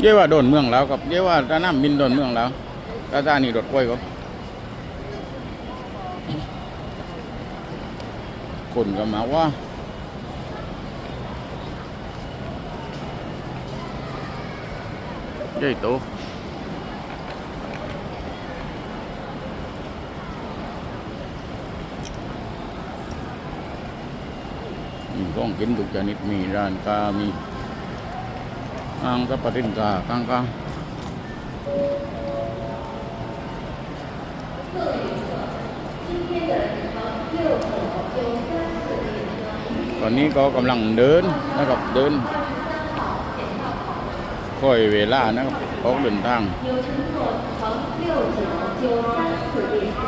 เรียว่าโดนเมืองแล้วครับเรียว่าตาน้ำบินโดนเมืองแล้วตาตานี่รถกล้วยก็คนก็มาว่าใหญ่โตมีของกินทุกชนิดมีร้านกามี ang kapatid ka kang ka ตอนนี้ก็กำลังเดินนะครับเดินค่อยเวลานะครับออกเดินทาง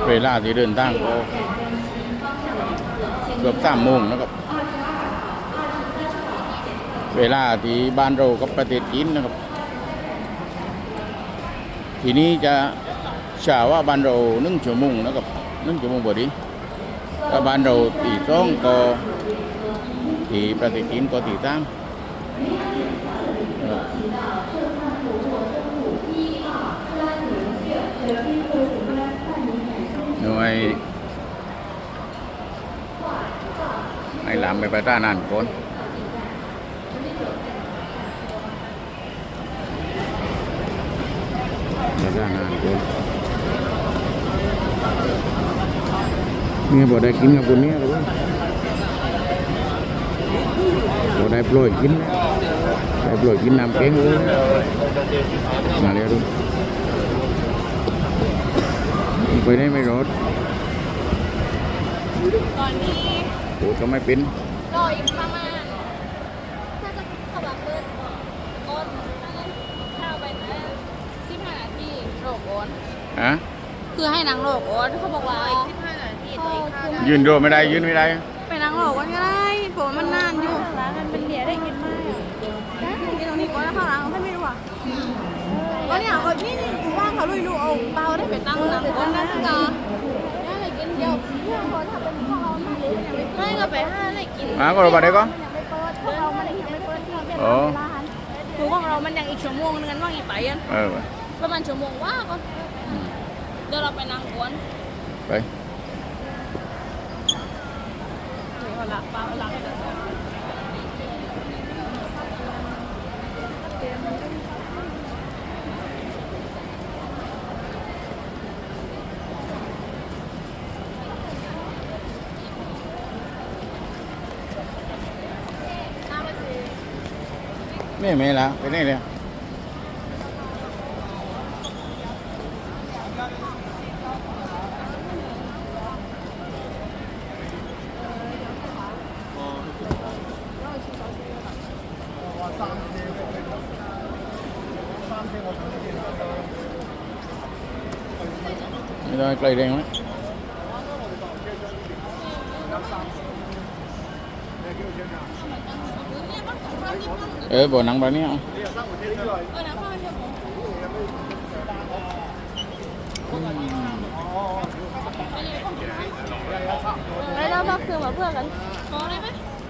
เวลาที่เดินทางก็เกือบสามโมงนะครับ เวลาที่บ้านเรากับประเทศจีนนะครับ ทีนี้จะชาว่าบ้านเราหนึ่งชั่วโมงนะครับหนึ่งชั่วโมงพอดีถ้าบ้านเราตีสองก็ที่ประเทศจีนก็ตีสามหน่วยไอ้หลามไปไปต้านานก่อน มาได้นานเกินเนี่ยบ่ได้กินกับคนเนี้ยเลยบ่ได้ปล่อยกินแล้วได้ปล่อยกินน้ำแกงเลยมาเลยดูไปได้ไม่รอดตอนนี้โอ้ก็ไม่เป็นรออีกประมาณน่าจะเข้าบังเบิดก้นข้าวไปแต่สิบห้านา ทีโรคโอนฮะคือให้นางโรคโอนเขาบอกว่าสิบห้านาทีเขายืนโดไม่ได้ยืนไม่ได้ไปนางโรคกันก็ได้ผมว่ามันนานอยู่ร้านมันเป็นเดียได้กินมากได้ที่ตรงนี้ก่อนแล้วข้างหลังเขาไม่รู้อะก็เนี่ยเขานี่นี่ว่างเขาลุยลูกเอาเบาได้ไปตั้งนางก้นนะกาได้อะไรกินเดียวเพื่อนเขาทำเป็นพวกเราไม่ยังไม่ไม่ก็ไปห้าอะไรกินมาก็เราไปได้ก็ยังไม่เปิดพวกเราไม่ได้ยังไม่เปิดที่เราเป็นอ๋อร้านคือของเรามันยังอีกชั่วโมงนึงกันว่างอีกไปอะเออไปประมาณชั่วโมงว่าก็เดี๋ยวเราไปนั่งกวนไปเขาลักป้าลักไม่ไม่ละไปนี่เลย ไม่ได้ไกลแรงไหมเออบ่